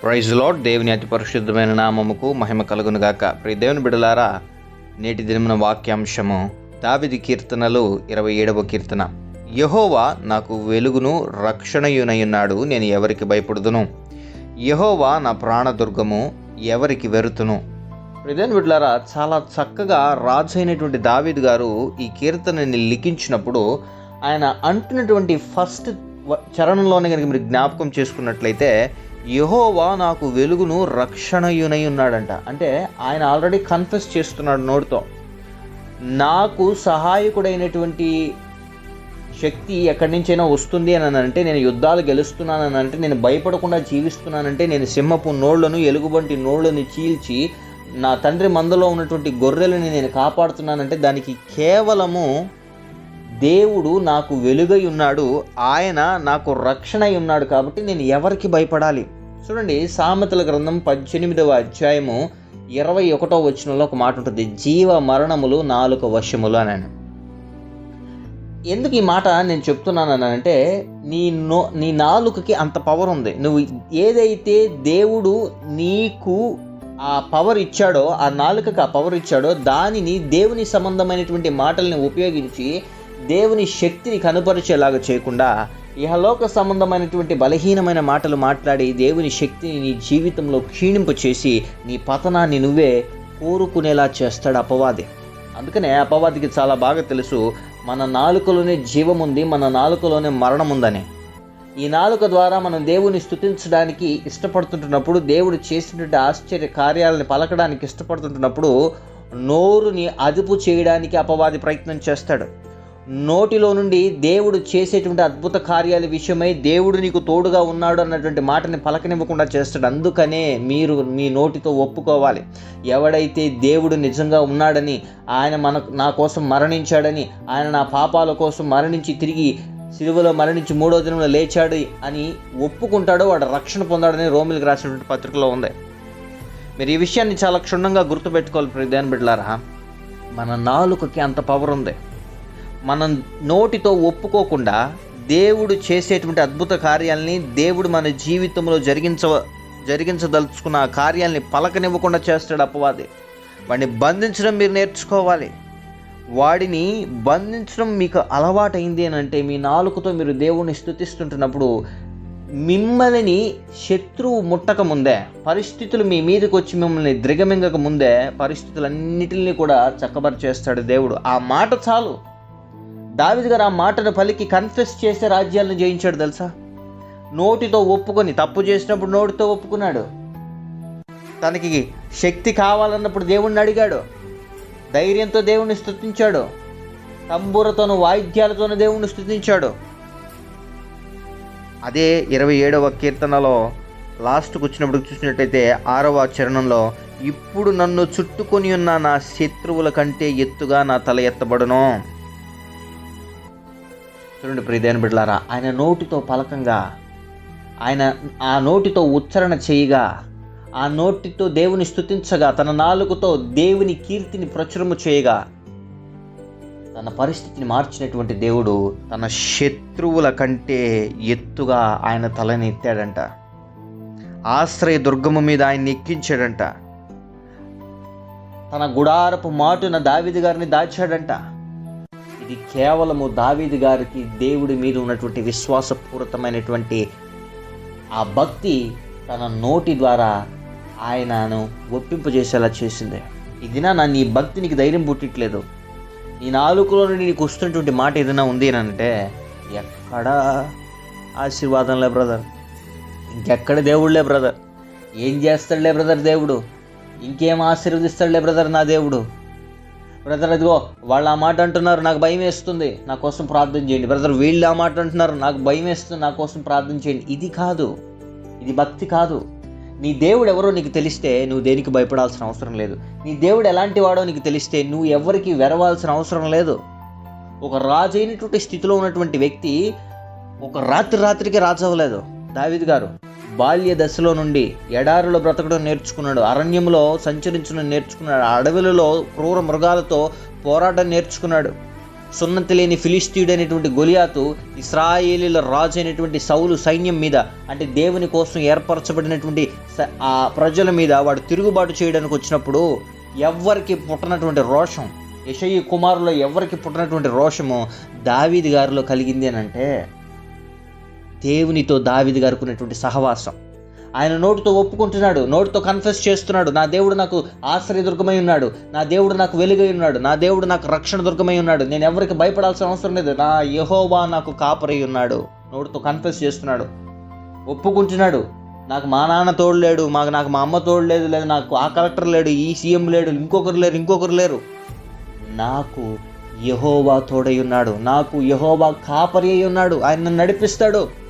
Praise lord దేవుని అతి పరిశుద్ధమైన నామముకు మహిమ కలుగును గాక. ప్రియ దేవుని బిడలారా నేటి దినమున వాక్యాంశము దావిది కీర్తనలు ఇరవై ఏడవ కీర్తన. యహోవా నాకు వెలుగును రక్షణయునయున్నాడు నేను ఎవరికి భయపడుదును? యహోవా నా ప్రాణదుర్గము ఎవరికి వెరుతును? ప్రదేన్ బిడ్లారా చాలా చక్కగా రాజు అయినటువంటి దావీద్ గారు ఈ కీర్తనని లిఖించినప్పుడు ఆయన అంటున్నటువంటి ఫస్ట్ చరణంలోనే కనుక మీరు జ్ఞాపకం చేసుకున్నట్లయితే యహోవా నాకు వెలుగును రక్షణయునై ఉన్నాడంట. అంటే ఆయన ఆల్రెడీ కన్ఫెస్ చేస్తున్నాడు నోటితో. నాకు సహాయకుడైనటువంటి శక్తి ఎక్కడి నుంచైనా వస్తుంది అని అంటే నేను యుద్ధాలు గెలుస్తున్నానని అంటే నేను భయపడకుండా జీవిస్తున్నానంటే నేను సింహపు నోళ్ళను ఎలుగుబంటి నోళ్ళను చీల్చి నా తండ్రి మందలో ఉన్నటువంటి గొర్రెలని నేను కాపాడుతున్నానంటే దానికి కేవలము దేవుడు నాకు వెలుగై ఉన్నాడు. ఆయన నాకు రక్షణ ఉన్నాడు కాబట్టి నేను ఎవరికి భయపడాలి? చూడండి సామెతల గ్రంథం పద్దెనిమిదవ అధ్యాయము ఇరవై ఒకటో వచనంలో ఒక మాట ఉంటుంది జీవ మరణములు నాలుక వశములు అని ఎందుకు ఈ మాట నేను చెప్తున్నాను అంటే నీ నో నీ నాలుకకి అంత పవర్ ఉంది. నువ్వు ఏదైతే దేవుడు నీకు ఆ పవర్ ఇచ్చాడో ఆ నాలుకకి ఆ పవర్ ఇచ్చాడో దానిని దేవుని సంబంధమైనటువంటి మాటల్ని ఉపయోగించి దేవుని శక్తిని కనుపరిచేలాగా చేయకుండా ఇహలోక సంబంధమైనటువంటి బలహీనమైన మాటలు మాట్లాడి దేవుని శక్తిని నీ జీవితంలో క్షీణింపు చేసి నీ పతనాన్ని నువ్వే కోరుకునేలా చేస్తాడు అపవాది. అందుకనే అపవాదికి చాలా బాగా తెలుసు మన నాలుకలోనే జీవం ఉంది మన నాలుకలోనే మరణం ఉందని ఈ నాలుక ద్వారా మనం దేవుని స్థుతించడానికి ఇష్టపడుతుంటున్నప్పుడు దేవుడు చేసినటువంటి ఆశ్చర్య కార్యాలను పలకడానికి ఇష్టపడుతుంటున్నప్పుడు నోరుని అదుపు చేయడానికి అపవాది ప్రయత్నం చేస్తాడు. నోటిలో నుండి దేవుడు చేసేటువంటి అద్భుత కార్యాల విషయమై దేవుడు నీకు తోడుగా ఉన్నాడు అన్నటువంటి మాటని పలకనివ్వకుండా చేస్తాడు. అందుకనే మీరు మీ నోటితో ఒప్పుకోవాలి. ఎవడైతే దేవుడు నిజంగా ఉన్నాడని ఆయన మన నా కోసం మరణించాడని ఆయన నా పాపాల కోసం మరణించి తిరిగి సిలువలో మరణించి మూడో దినంలో లేచాడు అని ఒప్పుకుంటాడో వాడు రక్షణ పొందాడని రోమిలకు రాసినటువంటి పత్రికలో ఉంది. మీరు ఈ విషయాన్ని చాలా క్షుణ్ణంగా గుర్తుపెట్టుకోవాలి ప్రధాన బిడ్డలారా. మన నాలుకకి అంత పవర్ ఉంది. మనం నోటితో ఒప్పుకోకుండా దేవుడు చేసేటువంటి అద్భుత కార్యాలని దేవుడు మన జీవితంలో జరిగించ జరిగించదలుచుకున్న ఆ కార్యాలని పలకనివ్వకుండా చేస్తాడు అపవాది. వాడిని బంధించడం మీరు నేర్చుకోవాలి. వాడిని బంధించడం మీకు అలవాటైంది అని అంటే మీ నాలుకతో మీరు దేవుణ్ణి స్థుతిస్తుంటున్నప్పుడు మిమ్మల్ని శత్రువు ముట్టక ముందే పరిస్థితులు మీ మీదకి వచ్చి మిమ్మల్ని దిగమింగక ముందే పరిస్థితులన్నిటిని కూడా చక్కబరిచేస్తాడు దేవుడు. ఆ మాట చాలు. దావిది గారు ఆ మాటను పలికి కన్ఫెస్ చేసే రాజ్యాలను జయించాడు తెలుసా? నోటితో ఒప్పుకొని తప్పు చేసినప్పుడు నోటితో ఒప్పుకున్నాడు. తనకి శక్తి కావాలన్నప్పుడు దేవుణ్ణి అడిగాడు. ధైర్యంతో దేవుణ్ణి స్థుతించాడు తంబూరతోను వాయిద్యాలతోనూ దేవుణ్ణి స్తుతించాడు. అదే ఇరవై ఏడవ కీర్తనలో లాస్ట్కు వచ్చినప్పుడు చూసినట్టయితే ఆరవ చరణంలో ఇప్పుడు నన్ను చుట్టుకొని ఉన్న నా శత్రువుల కంటే ఎత్తుగా నా తల ఎత్తబడును. చూడండి ప్రియదేని బిడ్డలారా ఆయన నోటితో పలకంగా ఆయన ఆ నోటితో ఉచ్చరణ చేయగా ఆ నోటితో దేవుని స్తుతించగా తన నాలుగుతో దేవుని కీర్తిని ప్రచురము చేయగా తన పరిస్థితిని మార్చినటువంటి దేవుడు తన శత్రువుల కంటే ఎత్తుగా ఆయన తలని ఎత్తాడంట. ఆశ్రయ దుర్గము మీద ఆయన్ని ఎక్కించాడంట. తన గుడారపు మాటున దావిది గారిని దాచాడంట. ఇది కేవలము దావీది గారికి దేవుడి మీద ఉన్నటువంటి విశ్వాసపూరితమైనటువంటి ఆ భక్తి తన నోటి ద్వారా ఆయనను ఒప్పింపజేసేలా చేసింది. ఇదినా నా నీ భక్తి నీకు ధైర్యం పుట్టట్లేదు. నీ నాలుకలో నుండి నీకు వస్తున్నటువంటి మాట ఏదైనా ఉంది అంటే ఎక్కడా ఆశీర్వాదంలే బ్రదర్. ఇంకెక్కడ దేవుడులే బ్రదర్? ఏం చేస్తాడులే బ్రదర్ దేవుడు? ఇంకేం ఆశీర్వదిస్తాడులే బ్రదర్ నా దేవుడు? బ్రదర్ అదిగో వాళ్ళు ఆ మాట అంటున్నారు నాకు భయం వేస్తుంది. నా కోసం ప్రార్థన చేయండి. బ్రదర్ వీళ్ళు ఆ మాట అంటున్నారు నాకు భయం వేస్తుంది నా కోసం ప్రార్థన చేయండి. ఇది కాదు. ఇది భక్తి కాదు. నీ దేవుడు ఎవరో నీకు తెలిస్తే నువ్వు దేనికి భయపడాల్సిన అవసరం లేదు. నీ దేవుడు ఎలాంటి వాడో నీకు తెలిస్తే నువ్వు ఎవరికి వెరవాల్సిన అవసరం లేదు. ఒక రాజు అయినటువంటి స్థితిలో ఉన్నటువంటి వ్యక్తి ఒక రాత్రి రాత్రికి రాజు అవ్వలేదు దావిద్ గారు బాల్య దశలో నుండి ఎడారిలో బ్రతకడం నేర్చుకున్నాడు. అరణ్యంలో సంచరించడం నేర్చుకున్నాడు. అడవులలో క్రూర మృగాలతో పోరాటం నేర్చుకున్నాడు. సున్నతి లేని ఫిలిస్తీయుడు అనేటువంటి గొలియాతు ఇస్రాయేలీల రాజు అయినటువంటి సౌలు సైన్యం మీద అంటే దేవుని కోసం ఏర్పరచబడినటువంటి ఆ ప్రజల మీద వాడు తిరుగుబాటు చేయడానికి వచ్చినప్పుడు ఎవ్వరికి పుట్టనటువంటి రోషం యశయ్య కుమారులో ఎవరికి పుట్టినటువంటి రోషము దావీది గారిలో కలిగింది అని అంటే దేవునితో దావిది గారికి ఉన్నటువంటి సహవాసం. ఆయన నోటితో ఒప్పుకుంటున్నాడు నోటితో కన్ఫెస్ చేస్తున్నాడు నా దేవుడు నాకు ఆశ్రయ దుర్గమై ఉన్నాడు నా దేవుడు నాకు వెలుగై ఉన్నాడు నా దేవుడు నాకు రక్షణ దుర్గమై ఉన్నాడు నేను ఎవరికి భయపడాల్సిన అవసరం లేదు నా యహోవా నాకు కాపరై ఉన్నాడు. నోటితో కన్ఫెస్ చేస్తున్నాడు ఒప్పుకుంటున్నాడు. నాకు మా నాన్న తోడు లేడు మాకు నాకు మా అమ్మ తోడు లేదు లేదు నాకు ఆ కలెక్టర్ లేడు ఈ సీఎం లేడు ఇంకొకరు లేరు ఇంకొకరు లేరు. నాకు యహోవా తోడై ఉన్నాడు నాకు యహోవా కాపరి అయి ఉన్నాడు ఆయన నన్ను నడిపిస్తాడు.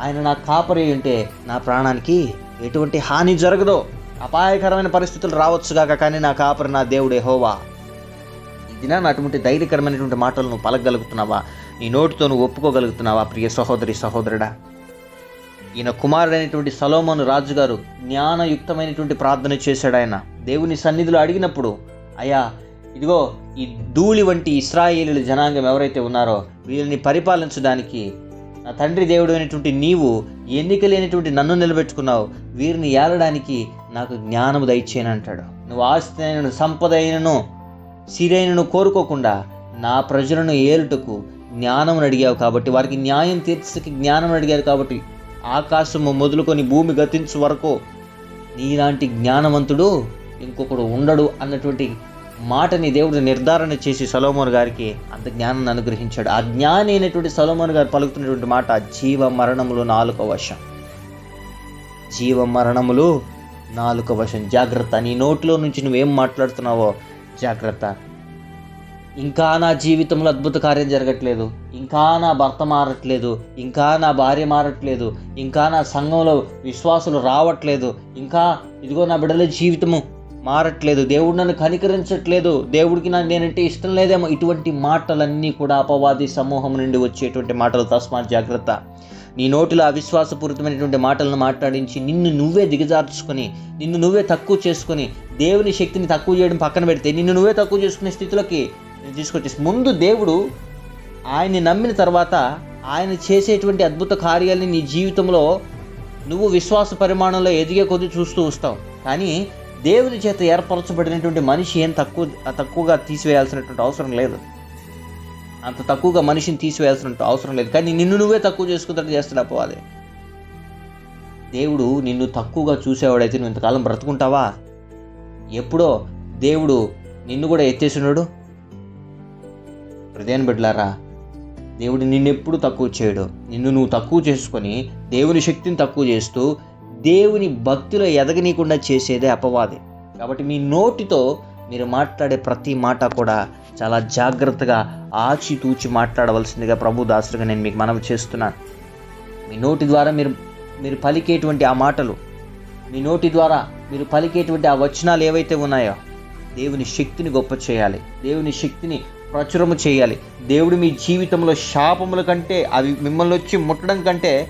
ఆయన నా కాపరి ఉంటే నా ప్రాణానికి ఎటువంటి హాని జరగదు. అపాయకరమైన పరిస్థితులు రావచ్చుగాక కానీ నా కాపరి నా దేవుడే హోవా. ఈ నా అటువంటి ధైర్యకరమైనటువంటి మాటలు నువ్వు పలకగలుగుతున్నావా? నీ నోటితో నువ్వు ఒప్పుకోగలుగుతున్నావా ప్రియ సహోదరి సహోదరుడా? ఈయన కుమారుడైనటువంటి సలోమోను రాజుగారు జ్ఞానయుక్తమైనటువంటి ప్రార్థన చేశాడు ఆయన. దేవుని సన్నిధిలో అడిగినప్పుడు అయ్యా ఇదిగో ఈ ధూళి వంటి ఇస్రాయేలీల జనాంగం ఎవరైతే ఉన్నారో వీళ్ళని పరిపాలించడానికి నా తండ్రి దేవుడు అయినటువంటి నీవు ఎన్నిక లేనటువంటి నన్ను నిలబెట్టుకున్నావు. వీరిని ఏలడానికి నాకు జ్ఞానము దయచేయనంటాడు. నువ్వు ఆస్తి అయినను సంపద అయినను సిరైనను కోరుకోకుండా నా ప్రజలను ఏలుటకు జ్ఞానమును అడిగావు కాబట్టి వారికి న్యాయం తీర్చకి జ్ఞానం అడిగారు కాబట్టి ఆకాశము మొదలుకొని భూమి గతించు వరకు నీలాంటి జ్ఞానవంతుడు ఇంకొకడు ఉండడు అన్నటువంటి మాటని దేవుడు నిర్ధారణ చేసి సలోమోన్ గారికి అంత జ్ఞానాన్ని అనుగ్రహించాడు. ఆ జ్ఞాని అయినటువంటి సలోమోన్ గారు పలుకుతున్నటువంటి మాట జీవ మరణములు నాలుక వశం. జీవ మరణములు నాలుక వశం. జాగ్రత్త నీ నోట్లో నుంచి నువ్వేం మాట్లాడుతున్నావో జాగ్రత్త. ఇంకా నా జీవితంలో అద్భుత కార్యం జరగట్లేదు. ఇంకా నా భర్త మారట్లేదు. ఇంకా నా భార్య మారట్లేదు. ఇంకా నా సంఘంలో విశ్వాసులు రావట్లేదు. ఇంకా ఇదిగో నా బిడ్డల జీవితము మారట్లేదు దేవుడు నన్ను కనికరించట్లేదు దేవుడికి నా నేనంటే ఇష్టం లేదేమో. ఇటువంటి మాటలన్నీ కూడా అపవాది సమూహం నుండి వచ్చేటువంటి మాటలు. తస్మాత్ జాగ్రత్త. నీ నోటిలో అవిశ్వాసపూరితమైనటువంటి మాటలను మాట్లాడించి నిన్ను నువ్వే దిగజార్చుకొని నిన్ను నువ్వే తక్కువ చేసుకొని దేవుని శక్తిని తక్కువ చేయడం పక్కన పెడితే నిన్ను నువ్వే తక్కువ చేసుకునే స్థితిలోకి తీసుకొచ్చేసి ముందు దేవుడు ఆయన్ని నమ్మిన తర్వాత ఆయన చేసేటువంటి అద్భుత కార్యాలని నీ జీవితంలో నువ్వు విశ్వాస పరిమాణంలో ఎదిగే కొద్దీ చూస్తూ వస్తావు. కానీ దేవుని చేత ఏర్పరచబడినటువంటి మనిషి ఏం తక్కువ తక్కువగా తీసివేయాల్సినటువంటి అవసరం లేదు. అంత తక్కువగా మనిషిని తీసివేయాల్సిన అవసరం లేదు. కానీ నిన్ను నువ్వే తక్కువ చేసుకున్నట్టు చేస్తాడు అపవాది దేవుడు నిన్ను తక్కువగా చూసేవాడైతే నువ్వు ఇంతకాలం బ్రతుకుంటావా? ఎప్పుడో దేవుడు నిన్ను కూడా ఎత్తేసినాడు. హృదయాన్ని బిడ్డలారా దేవుడు నిన్నెప్పుడు తక్కువ చేయడు. నిన్ను నువ్వు తక్కువ చేసుకొని దేవుని శక్తిని తక్కువ చేస్తూ దేవుని భక్తిలో ఎదగనీయకుండా చేసేదే అపవాది. కాబట్టి మీ నోటితో మీరు మాట్లాడే ప్రతి మాట కూడా చాలా జాగ్రత్తగా ఆచితూచి మాట్లాడవలసిందిగా ప్రభు దాసులుగా నేను మీకు మనవి చేస్తున్నాను. మీ నోటి ద్వారా మీరు మీరు పలికేటువంటి ఆ మాటలు మీ నోటి ద్వారా మీరు పలికేటువంటి ఆ వచనాలు ఏవైతే ఉన్నాయో దేవుని శక్తిని గొప్ప చేయాలి. దేవుని శక్తిని ప్రచురము చేయాలి. దేవుడు మీ జీవితంలో శాపముల కంటే అవి మిమ్మల్ని వచ్చి ముట్టడం కంటే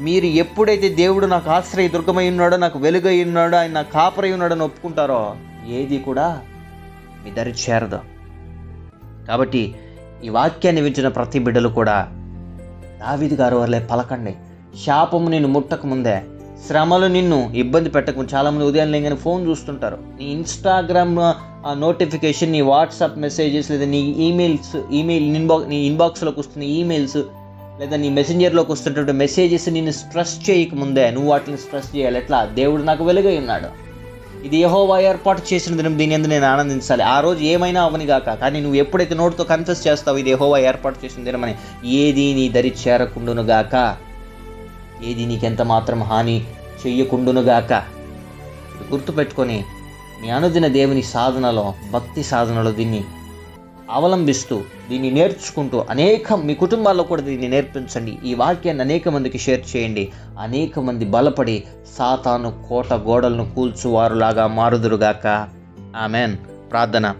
మీరు ఎప్పుడైతే దేవుడు నాకు ఆశ్రయ దుర్గమై ఉన్నాడో నాకు వెలుగై ఉన్నాడో ఆయన నాకు కాపరై ఉన్నాడని ఒప్పుకుంటారో ఏది కూడా మీ దరి చేరదు. కాబట్టి ఈ వాక్యాన్ని వించిన ప్రతి బిడ్డలు కూడా దావిది గారు వరలే పలకండి. శాపము నిన్ను ముట్టక ముందే శ్రమలు నిన్ను ఇబ్బంది పెట్టక. చాలామంది ఉదయం లేగానే ఫోన్ చూస్తుంటారు. నీ ఇన్స్టాగ్రామ్ నోటిఫికేషన్ నీ వాట్సాప్ మెసేజెస్ లేదా నీ ఈమెయిల్స్ ఈమెయిల్ ఇన్బాక్స్ నీ ఇన్బాక్స్లోకి వస్తున్న ఈమెయిల్స్ లేదా నీ మెసెంజర్లోకి వస్తున్నటువంటి మెసేజెస్ నిన్ను స్ట్రెస్ చేయక ముందే నువ్వు వాటిని స్ట్రెస్ చేయాలి. ఎట్లా? దేవుడు నాకు వెలుగై ఉన్నాడు. ఇది యెహోవా ఏర్పాటు చేసిన దినం దీని ఎందుకు నేను ఆనందించాలి. ఆ రోజు ఏమైనా అవని కాక కానీ నువ్వు ఎప్పుడైతే నోటితో కన్ఫెస్ చేస్తావు ఇది యెహోవా ఏర్పాటు చేసిన దినమని ఏది నీ దరి చేరకుండును గాక ఏది నీకెంత మాత్రం హాని చెయ్యకుండును గాక గుర్తుపెట్టుకొని మీ అనుదిన దేవుని సాధనలో భక్తి సాధనలో దీన్ని అవలంబిస్తూ దీన్ని నేర్చుకుంటూ అనేక మీ కుటుంబాల్లో కూడా దీన్ని నేర్పించండి. ఈ వాక్యాన్ని అనేక మందికి షేర్ చేయండి. అనేక మంది బలపడి సాతాను కోట గోడలను కూల్చువారులాగా మారుదురుగాక. ఆమెన్. ప్రార్థన.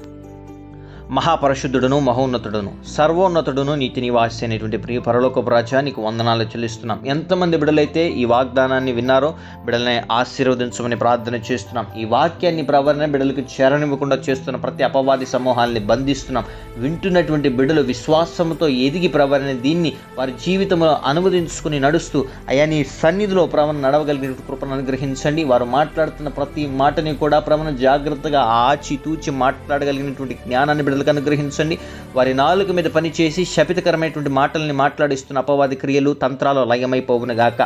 మహాపరిశుద్ధుడును మహోన్నతుడును సర్వోన్నతుడును నీతి నివాసి అనేటువంటి ప్రియ పరలోకపు రాజా నీకు వందనాలు చెల్లిస్తున్నాం. ఎంతమంది బిడలైతే ఈ వాగ్దానాన్ని విన్నారో బిడల్ని ఆశీర్వదించమని ప్రార్థన చేస్తున్నాం. ఈ వాక్యాన్ని ప్రవర్ణ బిడలకు చేరనివ్వకుండా చేస్తున్న ప్రతి అపవాది సమూహాల్ని బంధిస్తున్నాం. వింటున్నటువంటి బిడలు విశ్వాసంతో ఎదిగి ప్రవర్ణ దీన్ని వారి జీవితంలో అనువదించుకుని నడుస్తూ అయా నీ సన్నిధిలో ప్రవణ నడవగలిగిన కృపను అనుగ్రహించండి. వారు మాట్లాడుతున్న ప్రతి మాటని కూడా ప్రవణ జాగ్రత్తగా ఆచి తూచి మాట్లాడగలిగినటువంటి జ్ఞానాన్ని బిడ్డలకు అనుగ్రహించండి. వారి నాలుగు మీద పనిచేసి శపితకరమైనటువంటి మాటల్ని మాట్లాడిస్తున్న అపవాది క్రియలు తంత్రాలు లయమైపోవును గాక.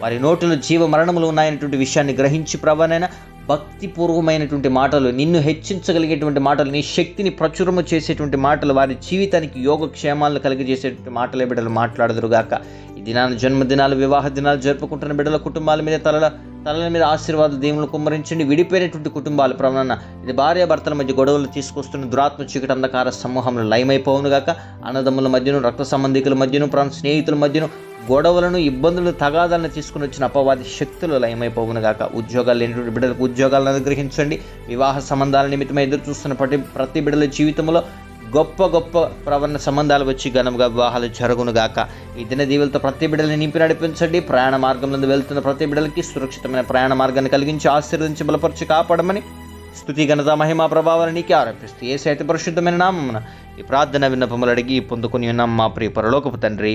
వారి నోటిలో జీవ మరణములు ఉన్నాయనేటువంటి విషయాన్ని గ్రహించి ప్రభానైనా భక్తిపూర్వమైనటువంటి మాటలు నిన్ను హెచ్చించగలిగేటువంటి మాటలు నీ శక్తిని ప్రచురము చేసేటువంటి మాటలు వారి జీవితానికి యోగక్షేమాలను కలిగజేసేటువంటి మాటలే బిడ్డలు మాట్లాడదురుగాక ఈ దినాన జన్మదినాలు వివాహ దినాలు జరుపుకుంటున్న బిడ్డల కుటుంబాల మీద తలల తలల మీద ఆశీర్వాద దేవులు కుమ్మరించండి. విడిపోయినటువంటి కుటుంబాలు ప్రవణన ఇది భార్య భర్తల మధ్య గొడవలు తీసుకొస్తున్న దురాత్మ చీకటి అంధకార సమూహంలో లయమైపోవును గాక. అన్నదమ్ముల మధ్యను రక్త సంబంధికుల మధ్యను ప్రాణ స్నేహితుల మధ్యను గొడవలను ఇబ్బందులు తగాదాలను తీసుకుని వచ్చిన అపవాది శక్తులు లయమైపోవును గాక ఉద్యోగాలు లేనటువంటి బిడ్డలకు ఉద్యోగాలను అనుగ్రహించండి. వివాహ సంబంధాల నిమిత్తమై ఎదురు చూస్తున్న ప్రతి ప్రతి బిడ్డల జీవితంలో గొప్ప గొప్ప ప్రవణ సంబంధాలు వచ్చి ఘనంగా వివాహాలు జరుగును గాక ఈ దిన దీవులతో ప్రతి బిడ్డల్ని నింపి నడిపించండి. ప్రయాణ మార్గంలో వెళ్తున్న ప్రతి బిడ్డలకి సురక్షితమైన ప్రయాణ మార్గాన్ని కలిగించి ఆశీర్వదించి బలపరిచి కాపాడమని స్థుతి ఘనత మహిమా ప్రభావాన్ని నీకే ఆరోపిస్తూ ఏ సైత పరిశుద్ధమైన నామమున ఈ ప్రార్థన విన్నపములు అడిగి పొందుకుని ఉన్నాం మా ప్రియ పరలోకపు తండ్రి.